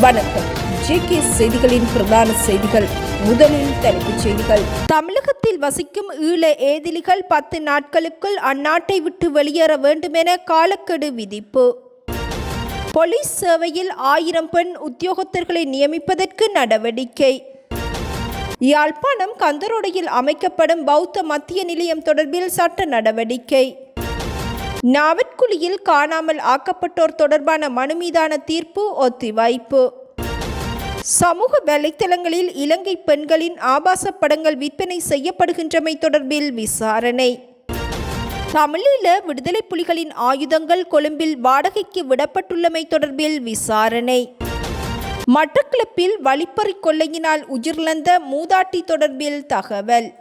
வணக்கம். ஜேகே செய்திகளின் பிரதான செய்திகள். முதலில் தலைப்புச் செய்திகள். தமிழகத்தில் வசிக்கும் ஈழ ஏதிலிகள் பத்து நாட்களுக்குள் அந்நாட்டை விட்டு வெளியேற வேண்டுமென காலக்கெடு விதிப்பு. போலீஸ் சேவையில் ஆயிரம் பெண் உத்தியோகத்தர்களை நியமிப்பதற்கு நடவடிக்கை. யாழ்ப்பாணம் கந்தரோடையில் அமைக்கப்படும் பௌத்த மத்திய நிலையம் தொடர்பில் சட்ட நடவடிக்கை. நாவற்குழியில் காணாமல் ஆக்கப்பட்டோர் தொடர்பான மனு மீதான தீர்ப்பு ஒத்திவைப்பு. சமூக வலைத்தளங்களில் இலங்கை பெண்களின் ஆபாச படங்கள் விற்பனை செய்யப்படுகின்றமை தொடர்பில் விசாரணை. தமிழீழ விடுதலை புலிகளின் ஆயுதங்கள் கொழும்பில் வாடகைக்கு விடப்பட்டுள்ளமை தொடர்பில் விசாரணை. மட்டக்களப்பில் வழிப்பறி கொள்ளையினால் உயிரிழந்த மூதாட்டி தொடர்பில் தகவல்.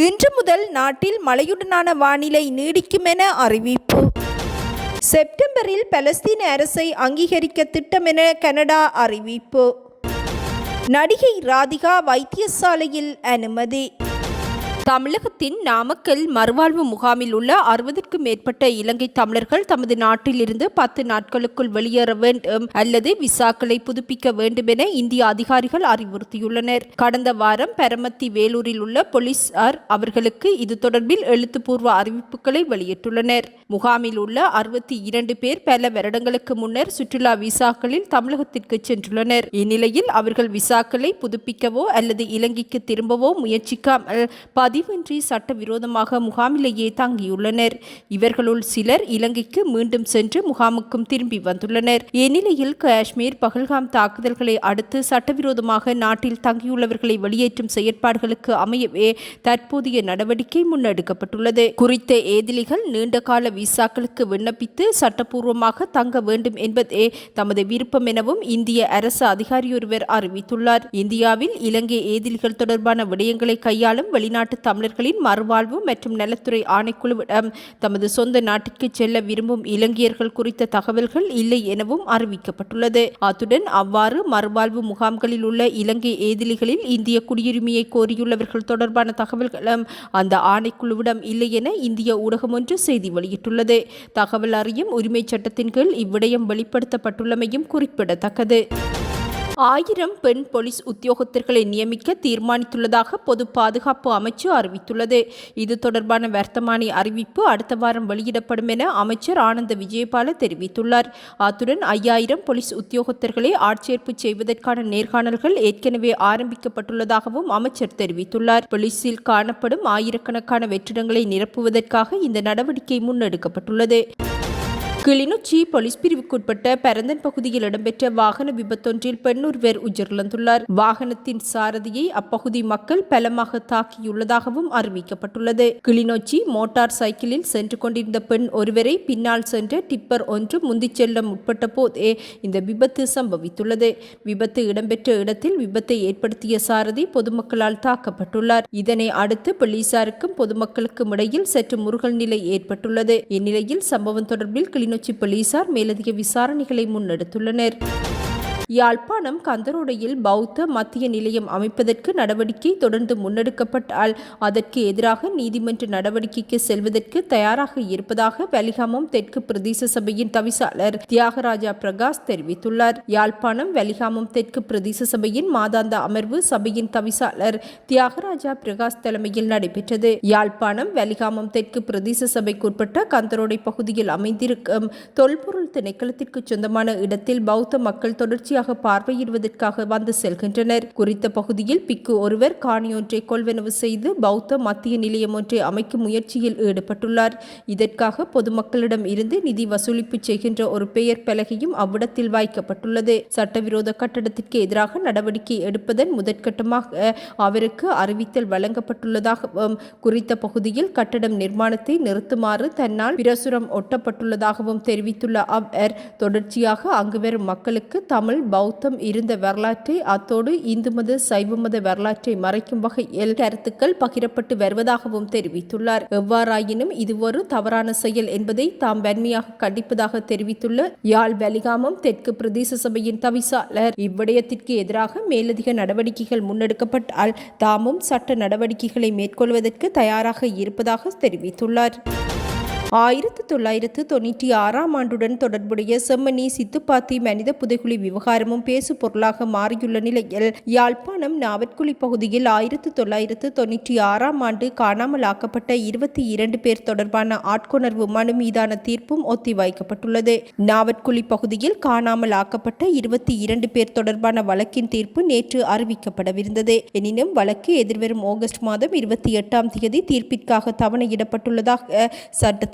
இன்று முதல் நாட்டில் மழையுடனான வானிலை நீடிக்குமென அறிவிப்பு. செப்டம்பரில் பலஸ்தீன அரசை அங்கீகரிக்க திட்டமென கனடா அறிவிப்பு. நடிகை ராதிகா வைத்தியசாலையில் அனுமதி. தமிழகத்தின் நாமக்கல் மறுவாழ்வு முகாமில் உள்ள அறுபதுக்கும் மேற்பட்ட இலங்கை தமிழர்கள் தமது நாட்டிலிருந்து பத்து நாட்களுக்குள் வெளியேற வேண்டும் அல்லது விசாக்களை புதுப்பிக்க வேண்டும் என இந்திய அதிகாரிகள் அறிவுறுத்தியுள்ளனர். கடந்த வாரம் பெரமத்தி வேலூரில் உள்ள போலீசார் அவர்களுக்கு இது தொடர்பில் எழுத்துப்பூர்வ அறிவிப்புகளை வெளியிட்டுள்ளனர். முகாமில் உள்ள அறுபத்தி இரண்டு பேர் பல வருடங்களுக்கு முன்னர் சுற்றுலா விசாக்களில் தமிழகத்திற்கு சென்றுள்ளனர். இந்நிலையில் அவர்கள் விசாக்களை புதுப்பிக்கவோ அல்லது இலங்கைக்கு திரும்பவோ முயற்சிக்காமல் பதிவின்றி சட்டவிரோதமாக முகாமிலேயே தங்கியுள்ளனர். இவர்களுள் சிலர் இலங்கைக்கு மீண்டும் சென்று முகாமுக்கும் திரும்பி வந்துள்ளனர். இந்நிலையில் காஷ்மீர் பகல்காம் தாக்குதல்களை அடுத்து சட்டவிரோதமாக நாட்டில் தங்கியுள்ளவர்களை வெளியேற்றும் செயற்பாடுகளுக்கு அமையவே தற்போதைய நடவடிக்கை முன்னெடுக்கப்பட்டுள்ளது. குறித்த ஏதிலிகள் நீண்டகால விசாக்களுக்கு விண்ணப்பித்து சட்டப்பூர்வமாக தங்க வேண்டும் என்பதே தமது விருப்பம் எனவும் இந்திய அரசு அதிகாரியொருவர் அறிவித்துள்ளார். இந்தியாவில் இலங்கை ஏதிலிகள் தொடர்பான விடயங்களை கையாளும் வெளிநாட்டு தமிழர்களின் மறுவாழ்வு மற்றும் நலத்துறை ஆணைக்குழுவிடம் தமது சொந்த நாட்டிற்கு செல்ல விரும்பும் இலங்கையர்கள் குறித்த தகவல்கள் இல்லை எனவும் அறிவிக்கப்பட்டுள்ளது. அத்துடன் அவ்வாறு மறுவாழ்வு முகாம்களில் உள்ள இலங்கை ஏதிலிகளில் இந்திய குடியுரிமையை கோரியுள்ளவர்கள் தொடர்பான தகவல்களும் அந்த ஆணைக்குழுவிடம் இல்லை என இந்திய ஊடகம் ஒன்று செய்தி வெளியிட்டுள்ளது. தகவல் அறியும் உரிமைச் சட்டத்தின் கீழ் இவ்விடயம் வெளிப்படுத்தப்பட்டுள்ளமையும் குறிப்பிடத்தக்கது. ஆயிரம் பெண் போலீஸ் உத்தியோகத்தர்களை நியமிக்க தீர்மானித்துள்ளதாக பொது பாதுகாப்பு அமைச்சு அறிவித்துள்ளது. இது தொடர்பான வர்த்தமானி அறிவிப்பு அடுத்த வாரம் வெளியிடப்படும் என அமைச்சர் ஆனந்த விஜயபால தெரிவித்துள்ளார். அத்துடன் ஐயாயிரம் போலீஸ் உத்தியோகத்தர்களை ஆட்சேர்ப்பு செய்வதற்கான நேர்காணல்கள் ஏற்கனவே ஆரம்பிக்கப்பட்டுள்ளதாகவும் அமைச்சர் தெரிவித்துள்ளார். போலீஸில் காணப்படும் ஆயிரக்கணக்கான வெற்றிடங்களை நிரப்புவதற்காக இந்த நடவடிக்கை முன்னெடுக்கப்பட்டுள்ளது. கிளிநொச்சி போலீஸ் பிரிவுக்குட்பட்ட பரந்தன் பகுதியில் இடம்பெற்ற வாகன விபத்தொன்றில் பெண் ஒருவர் உயிரிழந்துள்ளார். வாகனத்தின் சாரதியை அப்பகுதி மக்கள் பலமாக தாக்கியுள்ளதாகவும் அறிவிக்கப்பட்டுள்ளது. கிளிநொச்சி மோட்டார் சைக்கிளில் சென்று கொண்டிருந்த பெண் ஒருவரை பின்னால் சென்ற டிப்பர் ஒன்று முந்திச் செல்ல முற்பட்ட போதே இந்த விபத்து சம்பவித்துள்ளது. விபத்து இடம்பெற்ற இடத்தில் விபத்தை ஏற்படுத்திய சாரதி பொதுமக்களால் தாக்கப்பட்டுள்ளார். இதனை அடுத்து போலீசாருக்கும் பொதுமக்களுக்கும் இடையில் சற்று முருகல் நிலை ஏற்பட்டுள்ளது. இந்நிலையில் சம்பவம் தொடர்பில் கிளிநொச்சி போலீசார் மேலதிக விசாரணைகளை முன்னெடுத்துள்ளனர். யாழ்ப்பாணம் கந்தரோடையில் பௌத்த மத்திய நிலையம் அமைப்பதற்கு நடவடிக்கை தொடர்ந்து முன்னெடுக்கப்பட்டால் அதற்கு எதிராக நீதிமன்ற நடவடிக்கைக்கு செல்வதற்கு தயாராக இருப்பதாக வலிகாமம் தெற்கு பிரதேச சபையின் தவிசாளர் தியாகராஜா பிரகாஷ் தெரிவித்துள்ளார். யாழ்ப்பாணம் வலிகாமம் தெற்கு பிரதேச சபையின் மாதாந்த அமர்வு சபையின் தவிசாளர் தியாகராஜா பிரகாஷ் தலைமையில் நடைபெற்றது. யாழ்ப்பாணம் வலிகாமம் தெற்கு பிரதேச சபைக்குட்பட்ட கந்தரோடை பகுதியில் அமைந்திருக்கும் தொல்பொருள் திணைக்களத்திற்கு சொந்தமான இடத்தில் பௌத்த மக்கள் தொடர்ச்சி தொடர்ச்சியாக பார்வையிடுவதற்காக வந்து செல்கின்றனர். குறித்த பகுதியில் பிக்கு ஒருவர் காணியொன்றை கொள்வனவு செய்து பௌத்த மத்திய நிலையம் ஒன்றை அமைக்கும் முயற்சியில் ஈடுபட்டுள்ளார். இதற்காக பொதுமக்களிடம் இருந்து நிதி வசூலிப்பு செய்கின்ற ஒரு பெயர் பலகையும் அவ்விடத்தில் வாய்க்கப்பட்டுள்ளது சட்டவிரோத கட்டடத்திற்கு எதிராக நடவடிக்கை எடுப்பதன் முதற்கட்டமாக அவருக்கு அறிவித்தல் வழங்கப்பட்டுள்ளதாகவும் குறித்த பகுதியில் கட்டடம் நிர்மாணத்தை நிறுத்துமாறு தன்னால் பிரசுரம் ஒட்டப்பட்டுள்ளதாகவும் தெரிவித்துள்ள அவர் தொடர்ச்சியாக அங்கு வரும் மக்களுக்கு தமிழ் பௌத்தம் இருந்த வரலாற்றை அத்தோடு இந்து மத சைவ மத வரலாற்றை மறைக்கும் வகையில் கருத்துக்கள் பகிரப்பட்டு வருவதாகவும் தெரிவித்துள்ளார். எவ்வாறாயினும் இது ஒரு தவறான செயல் என்பதை தாம் வன்மையாக கண்டிப்பதாக தெரிவித்துள்ள யாழ் வலிகாமம் தெற்கு பிரதேச சபையின் தவிசாளர். இவ்விடயத்திற்கு எதிராக மேலதிக நடவடிக்கைகள் முன்னெடுக்கப்பட்டால் தாமும் சட்ட நடவடிக்கைகளை மேற்கொள்வதற்கு தயாராக இருப்பதாக தெரிவித்துள்ளார். ஆயிரத்து தொள்ளாயிரத்து தொண்ணூற்றி ஆறாம் ஆண்டுடன் தொடர்புடைய செம்மணி சித்துப்பாத்தி மனித புதைகுழி விவகாரமும் பேசு பொருளாக மாறியுள்ள நிலையில் யாழ்ப்பாணம் நாவற்குழி பகுதியில் ஆயிரத்து தொள்ளாயிரத்து தொண்ணூற்றி ஆறாம் ஆண்டு காணாமல் ஆக்கப்பட்ட இருபத்தி இரண்டு பேர் தொடர்பான ஆட்கொணர்வு மனு மீதான தீர்ப்பும் ஒத்திவைக்கப்பட்டுள்ளது. நாவற்குழி பகுதியில் காணாமல் ஆக்கப்பட்ட இருபத்தி இரண்டு பேர் தொடர்பான வழக்கின் தீர்ப்பு நேற்று அறிவிக்கப்படவிருந்தது. எனினும் வழக்கு எதிர்வரும் ஆகஸ்ட் மாதம் இருபத்தி எட்டாம் தேதி தீர்ப்பிற்காக தவணையிடப்பட்டுள்ளதாக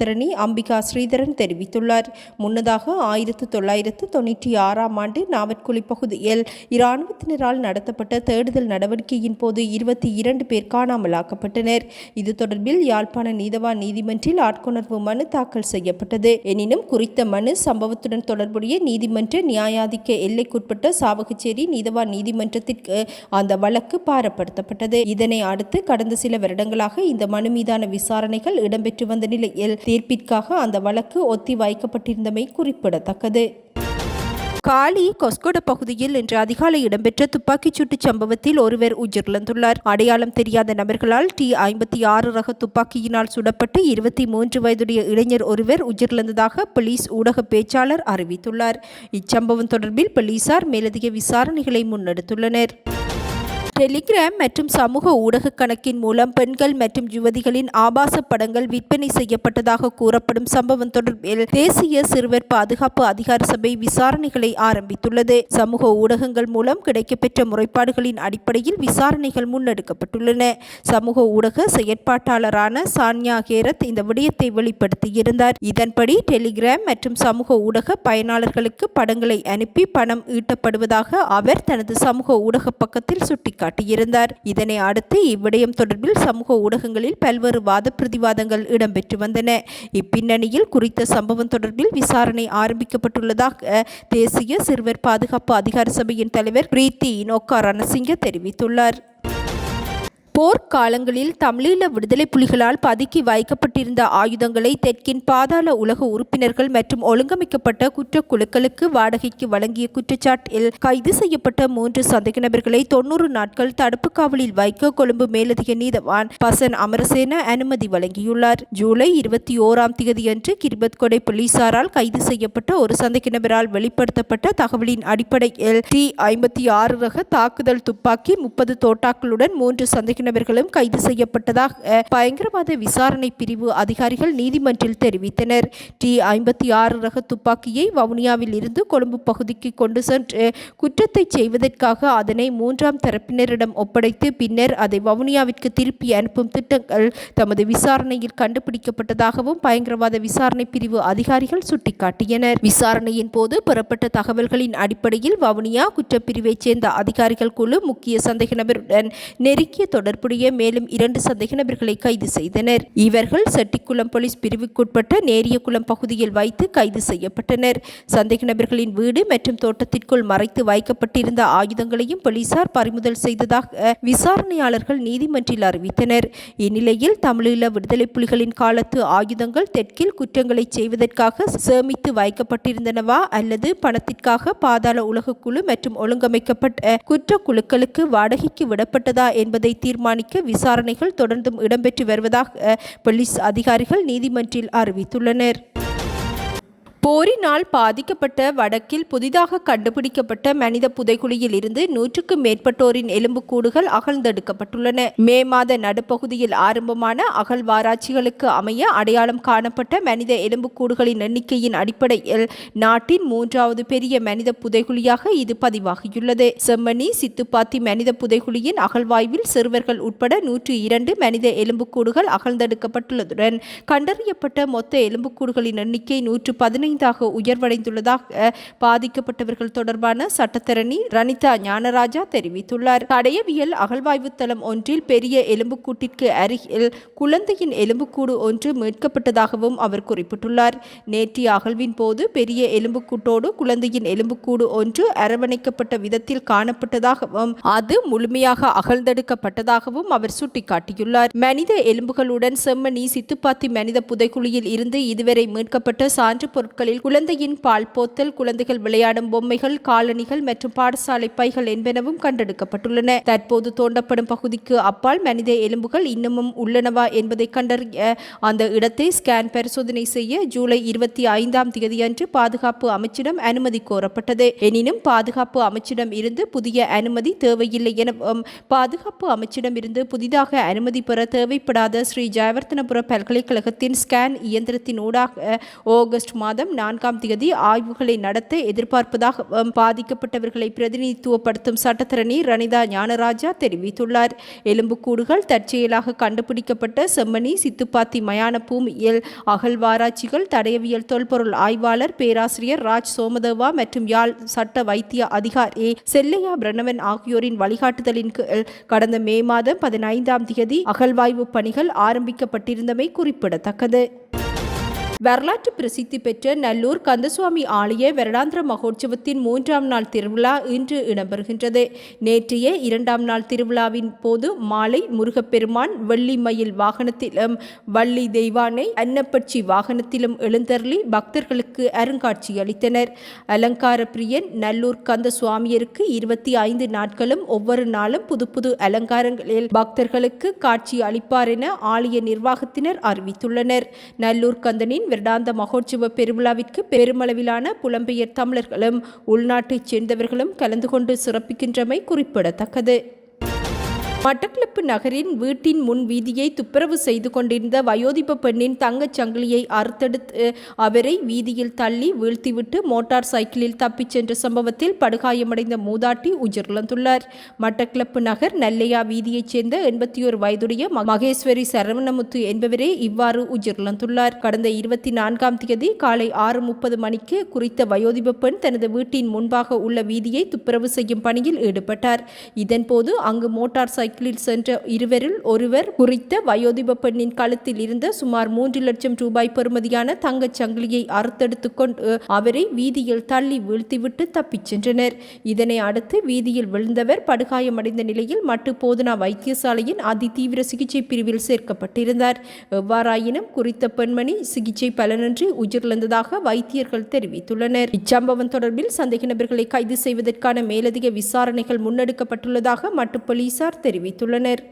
சட்டத்தரணி அம்பிகா ஸ்ரீதரன் தெரிவித்துள்ளார். முன்னதாக ஆயிரத்து தொள்ளாயிரத்து தொண்ணூற்றி ஆறாம் ஆண்டு நாவற்குழி பகுதியில் இராணுவத்தினரால் நடத்தப்பட்ட தேடுதல் நடவடிக்கையின் போது இருபத்தி இரண்டு பேர் காணாமலாக்கப்பட்டனர். இது தொடர்பில் யாழ்ப்பாண நீதவான் நீதிமன்றில் ஆட்கொணர்வு மனு தாக்கல் செய்யப்பட்டது. எனினும் குறித்த மனு சம்பவத்துடன் தொடர்புடைய நீதிமன்ற நியாயாதிக்க எல்லைக்குட்பட்ட சாவகச்சேரி நீதவான் நீதிமன்றத்திற்கு அந்த வழக்கு பாரப்படுத்தப்பட்டது. இதனை அடுத்து கடந்த சில வருடங்களாக இந்த மனு மீதான விசாரணைகள் இடம்பெற்று வந்த நிலையில் தீர்ப்பிற்காக அந்த வழக்கு ஒத்தி வைக்கப்பட்டிருந்தமை குறிப்பிடத்தக்கது. காலி கொஸ்கொட பகுதியில் இன்று அதிகாலை இடம்பெற்ற துப்பாக்கிச் சூட்டுச் சம்பவத்தில் ஒருவர் உயிரிழந்துள்ளார். அடையாளம் தெரியாத நபர்களால் டி ஐம்பத்தி ஆறு ரக துப்பாக்கியினால் சுடப்பட்டு இருபத்தி மூன்று வயதுடைய இளைஞர் ஒருவர் உயிரிழந்ததாக போலீஸ் ஊடக பேச்சாளர் அறிவித்துள்ளார். இச்சம்பவம் தொடர்பில் போலீசார் மேலதிக விசாரணைகளை முன்னெடுத்துள்ளனர். டெலிகிராம் மற்றும் சமூக ஊடக கணக்கின் மூலம் பெண்கள் மற்றும் யுவதிகளின் ஆபாச படங்கள் விற்பனை செய்யப்பட்டதாக கூறப்படும் சம்பவம் தொடர்பில் தேசிய சிறுவர் பாதுகாப்பு அதிகார சபை விசாரணைகளை ஆரம்பித்துள்ளது. சமூக ஊடகங்கள் மூலம் கிடைக்கப்பெற்ற முறைப்பாடுகளின் அடிப்படையில் விசாரணைகள் முன்னெடுக்கப்பட்டுள்ளன. சமூக ஊடக செயற்பாட்டாளரான சான்யா கேரத் இந்த விடயத்தை வெளிப்படுத்தியிருந்தார். இதன்படி டெலிகிராம் மற்றும் சமூக ஊடக பயனாளர்களுக்கு படங்களை அனுப்பி பணம் ஈட்டப்படுவதாக அவர் தனது சமூக ஊடக பக்கத்தில் சுட்டிக்காட்டினார். காட்டியிருந்தார். இதனை அடுத்து இவ்விடயம் தொடர்பில் சமூக ஊடகங்களில் பல்வேறு வாத பிரதிவாதங்கள் இடம்பெற்று வந்தன. இப்பின்னணியில் குறித்த சம்பவம் தொடர்பில் விசாரணை ஆரம்பிக்கப்பட்டுள்ளதாக தேசிய சிறுவர் பாதுகாப்பு அதிகார சபையின் தலைவர் பிரீத்தி நோக்கா ரணசிங்க தெரிவித்துள்ளார். போர்க்காலங்களில் தமிழீழ விடுதலை புலிகளால் பதுக்கி வைக்கப்பட்டிருந்த ஆயுதங்களை தெற்கின் பாதாள உலக உறுப்பினர்கள் மற்றும் ஒழுங்கமைக்கப்பட்ட குற்றக்குழுக்களுக்கு வாடகைக்கு வழங்கிய குற்றச்சாட்டில் கைது செய்யப்பட்ட மூன்று சந்தேக நபர்களை தொன்னூறு நாட்கள் தடுப்பு காவலில் வைக்க கொழும்பு மேலதிக நீதவான் பசன் அமரசேன அனுமதி வழங்கியுள்ளார். ஜூலை இருபத்தி ஓராம் தேதியன்று கிரிபத் கொடை போலீசாரால் கைது செய்யப்பட்ட ஒரு சந்தேக நபரால் வெளிப்படுத்தப்பட்ட தகவலின் அடிப்படையில் டி ஐம்பத்தி ஆறு ரக தாக்குதல் துப்பாக்கி முப்பது தோட்டாக்களுடன் மூன்று சந்தேக நபர்களும் கைது செய்யப்பட்டதாக பயங்கரவாத விசாரணை பிரிவு அதிகாரிகள் நீதிமன்றில் தெரிவித்தனர். டி ஐம்பத்தி ஆறு ரக துப்பாக்கியை வவுனியாவில் இருந்து கொழும்பு பகுதிக்கு கொண்டு சென்று குற்றத்தை செய்வதற்காக அதனை மூன்றாம் தரப்பினரிடம் ஒப்படைத்து பின்னர் அதை வவுனியாவிற்கு திருப்பி அனுப்பும் திட்டங்கள் தமது விசாரணையில் கண்டுபிடிக்கப்பட்டதாகவும் பயங்கரவாத விசாரணை பிரிவு அதிகாரிகள் சுட்டிக்காட்டினர் விசாரணையின் போது பெறப்பட்ட தகவல்களின் அடிப்படையில் வவுனியா குற்றப்பிரிவைச் சேர்ந்த அதிகாரிகள் குழு முக்கிய சந்தேக நபருடன் நெருங்கிய தொடர்புடைய மேலும் இரண்டு சந்தேக நபர்களை கைது செய்தனர். இவர்கள் செட்டிக்குளம் போலீஸ் பிரிவுக்குட்பட்ட நேரியகுளம் பகுதியில் வைத்து கைது செய்யப்பட்டனர். சந்தேக நபர்களின் வீடு மற்றும் தோட்டத்திற்குள் மறைத்து வைக்கப்பட்டிருந்த ஆயுதங்களையும் போலீசார் பறிமுதல் செய்ததாக விசாரணையாளர்கள் நீதிமன்றில் அறிவித்தனர். இந்நிலையில் தமிழீழ விடுதலை புலிகளின் காலத்து ஆயுதங்கள் தெற்கில் குற்றங்களை செய்வதற்காக சேமித்து வைக்கப்பட்டிருந்தனவா அல்லது பணத்திற்காக பாதாள உலகக்குழு மற்றும் ஒழுங்கமைக்கப்பட்ட குற்ற குழுக்களுக்கு வாடகைக்கு விடப்பட்டதா என்பதை தீர்மானிக்க விசாரணைகள் தொடர்ந்தும் இடம்பெற்று வருவதாக போலீஸ் அதிகாரிகள் நீதிமன்றில் அறிவித்துள்ளனர். போரினால் பாதிக்கப்பட்ட வடக்கில் புதிதாக கண்டுபிடிக்கப்பட்ட மனித புதைகுழியில் இருந்து நூற்றுக்கும் மேற்பட்டோரின் எலும்புக்கூடுகள் அகழ்ந்தெடுக்கப்பட்டுள்ளன. மே மாத நடுப்பகுதியில் ஆரம்பமான அகழ்வாராய்ச்சிகளுக்கு அமைய அடையாளம் காணப்பட்ட மனித எலும்புக்கூடுகளின் எண்ணிக்கையின் அடிப்படையில் நாட்டின் மூன்றாவது பெரிய மனித புதைகுழியாக இது பதிவாகியுள்ளது. செம்மணி சித்துப்பாத்தி மனித புதைகுழியின் அகழ்வாய்வில் சிறுவர்கள் உட்பட நூற்று இரண்டு மனித எலும்புக்கூடுகள் அகழ்ந்தெடுக்கப்பட்டுள்ளதுடன் கண்டறியப்பட்ட மொத்த எலும்புக்கூடுகளின் எண்ணிக்கை நூற்று பதினைந்து பதினைந்தாக உயர்வடைந்துள்ளதாக பாதிக்கப்பட்டவர்கள் தொடர்பான சட்டத்தரணி ரனிதா ஞானராஜா தெரிவித்துள்ளார். தடயவியல் அகழ்வாய்வு தளம் ஒன்றில் பெரிய எலும்புக்கூட்டிற்கு அருகில் குழந்தையின் எலும்புக்கூடு ஒன்று மீட்கப்பட்டதாகவும் அவர் குறிப்பிட்டுள்ளார். நேற்றைய அகழ்வின் போது பெரிய எலும்புக்கூட்டோடு குழந்தையின் எலும்புக்கூடு ஒன்று அரவணைக்கப்பட்ட விதத்தில் காணப்பட்டதாகவும் அது முழுமையாக அகழ்ந்தெடுக்கப்பட்டதாகவும் அவர் சுட்டிக்காட்டியுள்ளார். மனித எலும்புகளுடன் செம்மணி சித்துப்பாத்தி மனித புதைக்குழியில் இருந்து இதுவரை மீட்கப்பட்ட சான்று பொருட்கள் பொருட்களில் குழந்தையின் பால் போத்தல் குழந்தைகள் விளையாடும் பொம்மைகள் காலணிகள் மற்றும் பாடசாலை பைகள் என்பனவும் கண்டெடுக்கப்பட்டுள்ளன. தற்போது தோண்டப்படும் பகுதிக்கு அப்பால் மனித எலும்புகள் இன்னமும் உள்ளனவா என்பதை கண்டறிய அந்த இடத்தை ஸ்கேன் பரிசோதனை செய்ய ஜூலை இருபத்தி ஐந்தாம் தேதியன்று பாதுகாப்பு அமைச்சிடம் அனுமதி கோரப்பட்டது. எனினும் பாதுகாப்பு அமைச்சிடம் இருந்து புதிய அனுமதி தேவையில்லை எனவும் பாதுகாப்பு அமைச்சிடம் இருந்து புதிதாக அனுமதி பெற தேவைப்படாத ஸ்ரீ ஜெயவர்த்தனபுர பல்கலைக்கழகத்தின் ஸ்கேன் இயந்திரத்தின் ஊடாக ஆகஸ்ட் மாதம் நான்காம் தேதி ஆய்வுகளை நடத்த எதிர்பார்ப்பதாக பாதிக்கப்பட்டவர்களை பிரதிநிதித்துவப்படுத்தும் சட்டத்தரணி ரணிதா ஞானராஜா தெரிவித்துள்ளார். எலும்புக்கூடுகள் தற்செயலாக கண்டுபிடிக்கப்பட்ட செம்மணி சித்துப்பாத்தி மயான பூமியியல் அகழ்வாராய்ச்சிகள் தடயவியல் தொல்பொருள் ஆய்வாளர் பேராசிரியர் ராஜ் சோமதேவா மற்றும் யாழ் சட்ட வைத்திய அதிகாரி செல்லையா பிரணவன் ஆகியோரின் வழிகாட்டுதலின் கீழ் கடந்த மே மாதம் பதினைந்தாம் தேதி அகழ்வாய்வு பணிகள் ஆரம்பிக்கப்பட்டிருந்தமை குறிப்பிடத்தக்கது. வரலாற்று பிரசித்தி பெற்ற நல்லூர் கந்தசுவாமி ஆலய வருடாந்திர மகோற்சவத்தின் மூன்றாம் நாள் திருவிழா இன்று இடம்பெறுகின்றது. நேற்றைய இரண்டாம் நாள் திருவிழாவின் போது மாலை முருகப்பெருமான் வெள்ளி மயில் வாகனத்திலும் வள்ளி தெய்வானை அன்னப்பட்சி வாகனத்திலும் எழுந்தருளி பக்தர்களுக்கு அருங்காட்சி அளித்தனர். அலங்கார பிரியன் நல்லூர் கந்த சுவாமியருக்கு இருபத்தி ஐந்து நாட்களும் ஒவ்வொரு நாளும் புது புது அலங்காரங்களில் பக்தர்களுக்கு காட்சி அளிப்பார் என ஆலய நிர்வாகத்தினர் அறிவித்துள்ளனர். நல்லூர் கந்தனின் வருடாந்த மகோற்சவ பெருவிழாவிற்கு பெருமளவிலான புலம்பெயர் தமிழர்களும் உள்நாட்டைச் சேர்ந்தவர்களும் கலந்து கொண்டு சிறப்பிக்கின்றமை குறிப்பிடத்தக்கது. மட்டக்களப்பு நகரின் வீட்டின் முன் வீதியை துப்புரவு செய்து கொண்டிருந்த வயோதிப பெண்ணின் தங்கச் சங்கிலியை அறுத்தெடுத்து அவரை வீதியில் தள்ளி வீழ்த்திவிட்டு மோட்டார் சைக்கிளில் தப்பிச் சென்ற சம்பவத்தில் படுகாயமடைந்த மூதாட்டி உயிரிழந்துள்ளார். மட்டக்களப்பு நகர் நெல்லையா வீதியைச் சேர்ந்த எண்பத்தி ஒரு வயதுடைய மகேஸ்வரி சரவணமுத்து என்பவரே இவ்வாறு உயிரிழந்துள்ளார். கடந்த இருபத்தி நான்காம் தேதி காலை ஆறு முப்பது மணிக்கு குறித்த வயோதிப பெண் தனது வீட்டின் முன்பாக உள்ள வீதியை துப்புரவு செய்யும் பணியில் ஈடுபட்டார். இதன்போது அங்கு மோட்டார் சைக்கிள் சைக்கிளில் சென்ற இருவரில் ஒருவர் குறித்த வயோதிப பெண்ணின் கழுத்தில் இருந்த சுமார் மூன்று லட்சம் ரூபாய் பெறுமதியான தங்கச் சங்கிலியை அறுத்தெடுத்து கொண்டு அவரை வீதியில் தள்ளி வீழ்த்திவிட்டு தப்பிச் சென்றனர். இதனை அடுத்து வீதியில் விழுந்தவர் படுகாயமடைந்த நிலையில் மட்டு போதனா வைத்தியசாலையின் அதிதீவிர சிகிச்சை பிரிவில் சேர்க்கப்பட்டிருந்தார். எவ்வாறாயினும் குறித்த பெண்மணி சிகிச்சை பலனின்றி உயிரிழந்ததாக வைத்தியர்கள் தெரிவித்துள்ளனர். இச்சம்பவம் தொடர்பில் சந்தேக நபர்களை கைது செய்வதற்கான மேலதிக விசாரணைகள் முன்னெடுக்கப்பட்டுள்ளதாக மட்டு போலீசார் தெரிவித்தனர் தெரிவித்துள்ளனர்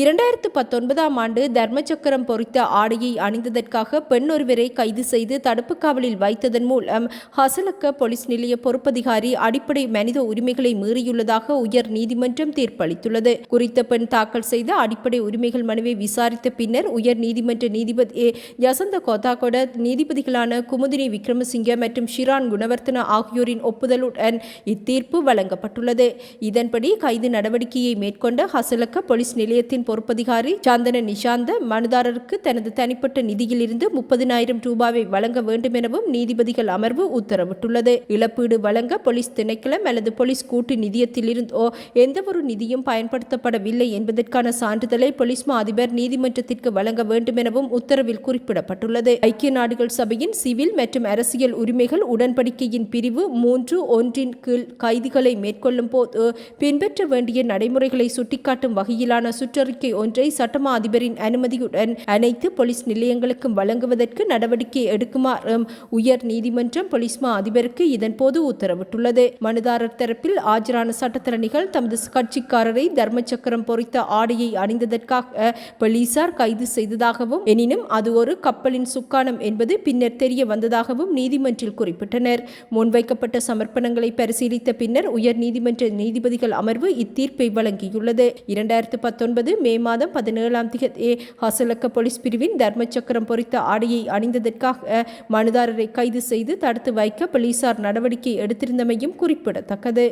இரண்டாயிரத்து பத்தொன்பதாம் ஆண்டு தர்மச்சக்கரம் பொறித்த ஆடையை அணிந்ததற்காக பெண் ஒருவரை கைது செய்து தடுப்பு காவலில் வைத்ததன் மூலம் ஹசலக்க போலீஸ் நிலைய பொறுப்பதிகாரி அடிப்படை மனித உரிமைகளை மீறியுள்ளதாக உயர் நீதிமன்றம் தீர்ப்பளித்துள்ளது. குறித்த பெண் தாக்கல் செய்த அடிப்படை உரிமைகள் மனுவை விசாரித்த பின்னர் உயர் நீதிமன்ற நீதிபதி யசந்த கோதாகோட நீதிபதிகளான குமுதினி விக்ரமசிங்க மற்றும் ஷிரான் குணவர்த்தன ஆகியோரின் ஒப்புதலுடன் இத்தீர்ப்பு வழங்கப்பட்டுள்ளது. இதன்படி கைது நடவடிக்கையை மேற்கொண்ட ஹசலக்க போலீஸ் நிலையத்தின் பொறுப்பதிகாரி சந்தன நிஷாந்த மனுதாரருக்கு தனது தனிப்பட்ட நிதியிலிருந்து முப்பதினாயிரம் ரூபாவை வழங்க வேண்டும் எனவும் நீதிபதிகள் அமர்வு உத்தரவிட்டுள்ளது. இழப்பீடு வழங்க போலீஸ் திணைக்களம் அல்லது போலீஸ் கூட்டு நிதியத்திலிருந்தோ எந்தவொரு நிதியும் பயன்படுத்தப்படவில்லை என்பதற்கான சான்றிதழை போலீஸ் மா அதிபர் நீதிமன்றத்திற்கு வழங்க வேண்டும் எனவும் உத்தரவில் குறிப்பிடப்பட்டுள்ளது. ஐக்கிய நாடுகள் சபையின் சிவில் மற்றும் அரசியல் உரிமைகள் உடன்படிக்கையின் பிரிவு மூன்று ஒன்றின் கீழ் கைதிகளை மேற்கொள்ளும் போது பின்பற்ற வேண்டிய நடைமுறைகளை சுட்டிக்காட்டும் வகையிலான சுற்றறிக்கை ஒன்றை சட்டமா அதிபரின் அனுமதியுடன் அனைத்து போலீஸ் நிலையங்களுக்கும் வழங்குவதற்கு நடவடிக்கை எடுக்குமாறும் உயர் நீதிமன்றம் போலீஸ் மா அதிபருக்கு இதன்போது உத்தரவிட்டுள்ளது. மனுதாரர் தரப்பில் ஆஜரான சட்டத்தரணிகள் தமது கட்சிக்காரரை தர்ம சக்கரம் பொறித்த ஆடையை அணிந்ததற்காக போலீசார் கைது செய்ததாகவும் எனினும் அது ஒரு கப்பலின் சுக்கானம் என்பது பின்னர் தெரிய வந்ததாகவும் நீதிமன்றில் குறிப்பிட்டனர். முன்வைக்கப்பட்ட சமர்ப்பணங்களை பரிசீலித்த பின்னர் உயர் நீதிமன்ற நீதிபதிகள் அமர்வு இத்தீர்ப்பை வழங்கியுள்ளது. இரண்டாயிரத்து பத்தொன்பது மே மாதம் பதினேழாம் தேதி ஹசலக்க போலீஸ் பிரிவின் தர்மச்சக்கரம் பொறித்த ஆடையை அணிந்ததற்காக மனுதாரரை கைது செய்து தடுத்து வைக்க போலீசார் நடவடிக்கை எடுத்திருந்தமையும் குறிப்பிடத்தக்கது.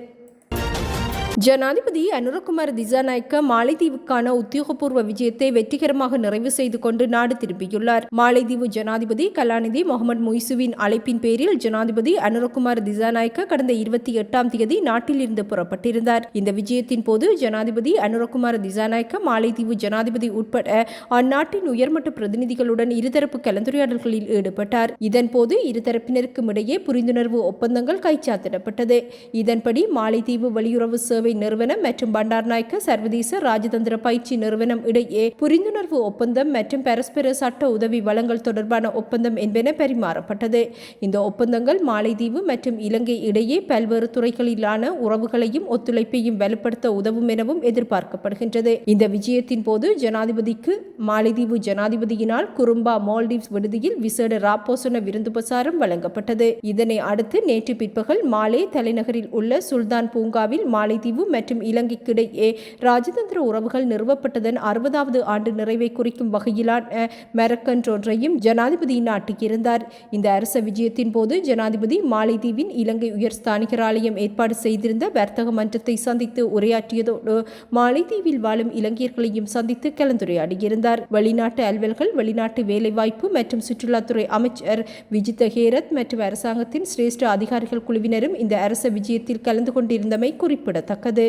ஜனாதிபதி அனுரகுமார் திசாநாயக்க மாலைதீவுக்கான உத்தியோகபூர்வ விஜயத்தை வெற்றிகரமாக நிறைவு செய்து கொண்டு நாடு திரும்பியுள்ளார். மாலைதீவு ஜனாதிபதி கலாநிதி முகமது முய்சுவின் அழைப்பின் பேரில் ஜனாதிபதி அனுரகுமார் திசாநாயக்க கடந்த இருபத்தி எட்டாம் தேதி நாட்டில் இருந்து புறப்பட்டிருந்தார். இந்த விஜயத்தின் போது ஜனாதிபதி அனுரகுமார் திசாநாயக்க மாலைதீவு ஜனாதிபதி உட்பட அந்நாட்டின் உயர்மட்ட பிரதிநிதிகளுடன் இருதரப்பு கலந்துரையாடல்களில் ஈடுபட்டார். இதன்போது இருதரப்பினருக்கும் இடையே புரிந்துணர்வு ஒப்பந்தங்கள் கைச்சாத்திடப்பட்டது. இதன்படி மாலைதீவு வெளியுறவு சேவை சேவை நிறுவனம் மற்றும் பண்டார்நாயக்க சர்வதேச ராஜதந்திர பயிற்சி நிறுவனம் இடையே புரிந்துணர்வு ஒப்பந்தம் மற்றும் பரஸ்பர சட்ட உதவி வழங்கல் தொடர்பான ஒப்பந்தம் என்பன பரிமாறப்பட்டது. இந்த ஒப்பந்தங்கள் மாலைதீவு மற்றும் இலங்கை இடையே பல்வேறு துறைகளிலான உறவுகளையும் ஒத்துழைப்பையும் வலுப்படுத்த உதவும் எனவும் எதிர்பார்க்கப்படுகின்றது. இந்த விஜயத்தின் போது ஜனாதிபதிக்கு மாலைதீவு ஜனாதிபதியினால் குறும்பா மால்டீவ்ஸ் விடுதியில் விசேட ராப்போசன விருந்து பிரசாரம் வழங்கப்பட்டது. இதனை அடுத்து நேற்று பிற்பகல் மாலே தலைநகரில் உள்ள சுல்தான் பூங்காவில் மாலைதீவு மற்றும் இலங்கைக்கிடையே ராஜதந்திர உறவுகள் நிறுவப்பட்டதன் அறுபதாவது ஆண்டு நிறைவை குறிக்கும் வகையிலான மெரக்கன்றொன்றையும் ஜனாதிபதி நாட்டியிருந்தார். இந்த அரச விஜயத்தின் போது ஜனாதிபதி மாலைதீவின் இலங்கை உயர் ஸ்தானிகராலயம் ஏற்பாடு செய்திருந்த வர்த்தக மன்றத்தை சந்தித்து உரையாற்றியதோடு மாலைதீவில் வாழும் இலங்கையர்களையும் சந்தித்து கலந்துரையாடியிருந்தார். வெளிநாட்டு அலுவல்கள் வெளிநாட்டு வேலைவாய்ப்பு மற்றும் சுற்றுலாத்துறை அமைச்சர் விஜித ஹேரத் மற்றும் அரசாங்கத்தின் சிரேஷ்ட அதிகாரிகள் குழுவினரும் இந்த அரச விஜயத்தில் கலந்து கொண்டிருந்தமை குறிப்பிடத்தக்கது. நடக்குது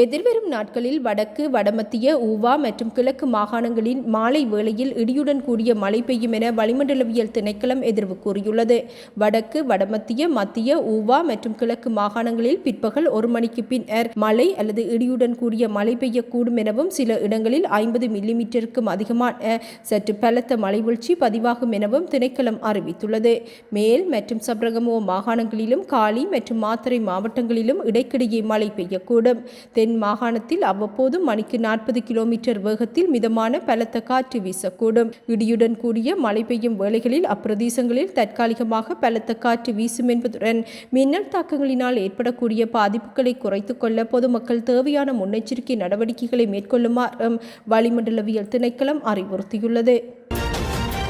எதிர்வரும் நாட்களில் வடக்கு வடமத்திய ஊவா மற்றும் கிழக்கு மாகாணங்களின் மாலை வேளையில் இடியுடன் கூடிய மழை பெய்யும் என வளிமண்டலவியல் திணைக்களம் எதிர்வு கூறியுள்ளது. வடக்கு வடமத்திய மத்திய ஊவா மற்றும் கிழக்கு மாகாணங்களில் பிற்பகல் ஒரு மணிக்கு பின்னர் மழை அல்லது இடியுடன் கூடிய மழை பெய்யக்கூடும் எனவும் சில இடங்களில் ஐம்பது மில்லிமீட்டருக்கும் அதிகமான சற்று பலத்த மழை வீழ்ச்சி பதிவாகும் எனவும் திணைக்களம் அறிவித்துள்ளது. மேல் மற்றும் சப்ரகமோ மாகாணங்களிலும் காலி மற்றும் மாத்தறை மாவட்டங்களிலும் இடைக்கிடையே மழை பெய்யக்கூடும். தென் மாகாணத்தில் அவ்வப்போது மணிக்கு நாற்பது கிலோமீட்டர் வேகத்தில் மிதமான பலத்த காற்று வீசக்கூடும். இடியுடன் கூடிய மழை பெய்யும் வேளைகளில் அப்பிரதேசங்களில் தற்காலிகமாக பலத்த காற்று வீசும் என்பதுடன் மின்னல் தாக்கங்களினால் ஏற்படக்கூடிய பாதிப்புகளை குறைத்துக் கொள்ள பொதுமக்கள் தேவையான முன்னெச்சரிக்கை நடவடிக்கைகளை மேற்கொள்ளுமாறும் வளிமண்டலவியல் திணைக்களம் அறிவுறுத்தியுள்ளது.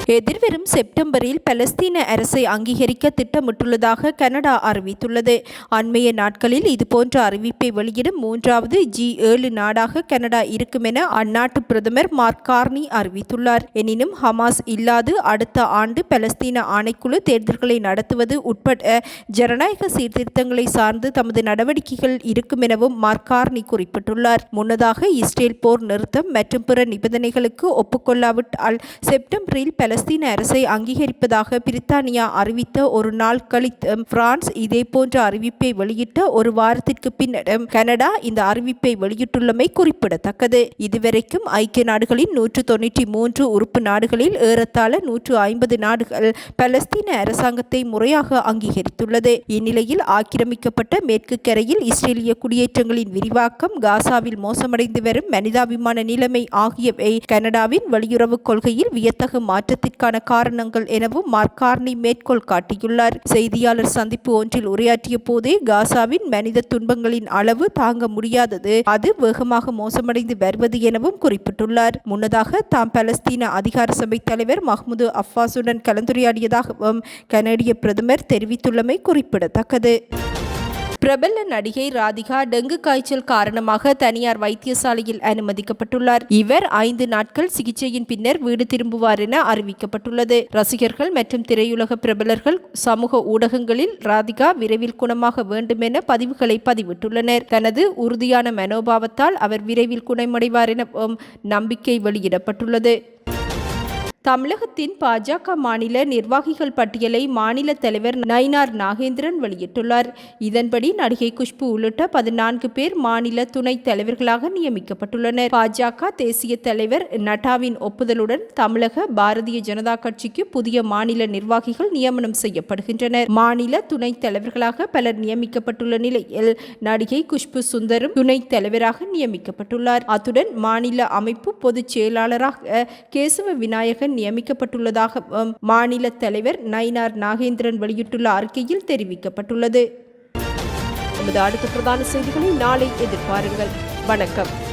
எதிர்வரும் செப்டம்பரில் பலஸ்தீன அரசை அங்கீகரிக்க திட்டமிட்டுள்ளதாக கனடா அறிவித்துள்ளது. அண்மைய நாட்களில் இதுபோன்ற அறிவிப்பை வெளியிடும் மூன்றாவது ஜி ஏழு நாடாக கனடா இருக்கும் என அந்நாட்டு பிரதமர் மார்க் கார்னி அறிவித்துள்ளார். எனினும் ஹமாஸ் இல்லாது அடுத்த ஆண்டு பலஸ்தீன ஆணைக்குழு தேர்தல்களை நடத்துவது உட்பட ஜனநாயக சீர்திருத்தங்களை சார்ந்து தமது நடவடிக்கைகள் இருக்கும் எனவும் மார்க் கார்னி குறிப்பிட்டுள்ளார். முன்னதாக இஸ்ரேல் போர் நிறுத்தம் மற்றும் பிற நிபந்தனைகளுக்கு ஒப்புக்கொள்ளாவிட்டால் செப்டம்பரில் பல பலஸ்தீன அரசை அங்கீகரிப்பதாக பிரித்தானியா அறிவித்த ஒரு நாள் கழித்து பிரான்ஸ் இதேபோன்ற அறிவிப்பை வெளியிட்ட ஒரு வாரத்திற்கு பின்னரும் கனடா இந்த அறிவிப்பை வெளியிட்டுள்ளமை குறிப்பிடத்தக்கது. இதுவரைக்கும் ஐக்கிய நாடுகளின் நூற்று தொன்னூற்றி மூன்று உறுப்பு நாடுகளில் ஏறத்தாழ நூற்று ஐம்பது நாடுகள் பலஸ்தீன அரசாங்கத்தை முறையாக அங்கீகரித்துள்ளது. இந்நிலையில் ஆக்கிரமிக்கப்பட்ட மேற்கு கரையில் இஸ்ரேலிய குடியேற்றங்களின் விரிவாக்கம் காசாவில் மோசமடைந்து வரும் மனிதாபிமான நிலைமை ஆகியவை கனடாவின் வெளியுறவு கொள்கையில் வியத்தகு மாற்றத்தை மாற்றத்திற்கான காரணங்கள் எனவும் மார்கார்னி மேற்கோள் காட்டியுள்ளார். செய்தியாளர் சந்திப்பு ஒன்றில் உரையாற்றிய போதே காசாவின் மனித துன்பங்களின் அளவு தாங்க முடியாதது. அது வேகமாக மோசமடைந்து வருவது எனவும் குறிப்பிட்டுள்ளார். முன்னதாக தாம் பலஸ்தீன அதிகார சபை தலைவர் மஹ்முது அப்பாசுடன் கலந்துரையாடியதாகவும் கனடிய பிரதமர் தெரிவித்துள்ளமை குறிப்பிடத்தக்கது. பிரபல நடிகை ராதிகா டெங்கு காய்ச்சல் காரணமாக தனியார் வைத்தியசாலையில் அனுமதிக்கப்பட்டுள்ளார். இவர் ஐந்து நாட்கள் சிகிச்சையின் பின்னர் வீடு திரும்புவார் என அறிவிக்கப்பட்டுள்ளது. ரசிகர்கள் மற்றும் திரையுலக பிரபலர்கள் சமூக ஊடகங்களில் ராதிகா விரைவில் குணமாக வேண்டும் என பதிவுகளை பதிவிட்டுள்ளனர். தனது உறுதியான மனோபாவத்தால் அவர் விரைவில் குணமடைவார் என நம்பிக்கை வெளியிடப்பட்டுள்ளது. தமிழகத்தின் பாஜக மாநில நிர்வாகிகள் பட்டியலை மாநில தலைவர் நயினார் நாகேந்திரன் வெளியிட்டுள்ளார். இதன்படி நடிகை குஷ்பு உள்ளிட்ட பதினான்கு பேர் மாநில துணைத் தலைவர்களாக நியமிக்கப்பட்டுள்ளனர். பாஜக தேசிய தலைவர் நட்டாவின் ஒப்புதலுடன் தமிழக பாரதிய ஜனதா கட்சிக்கு புதிய மாநில நிர்வாகிகள் நியமனம் செய்யப்படுகின்றனர். மாநில துணைத் தலைவர்களாக பலர் நியமிக்கப்பட்டுள்ள நிலையில் நடிகை குஷ்பு சுந்தரும் துணைத் தலைவராக நியமிக்கப்பட்டுள்ளார். அத்துடன் மாநில அமைப்பு பொதுச் செயலாளராக கேசவ விநாயகன் நியமிக்கப்பட்டுள்ளதாக மாநில தலைவர் நயினார் நாகேந்திரன் வெளியிட்டுள்ள அறிக்கையில் தெரிவிக்கப்பட்டுள்ளது. நமது அடுத்த பிரதான செய்திகளை நாளை எதிர்பாருங்கள். வணக்கம்.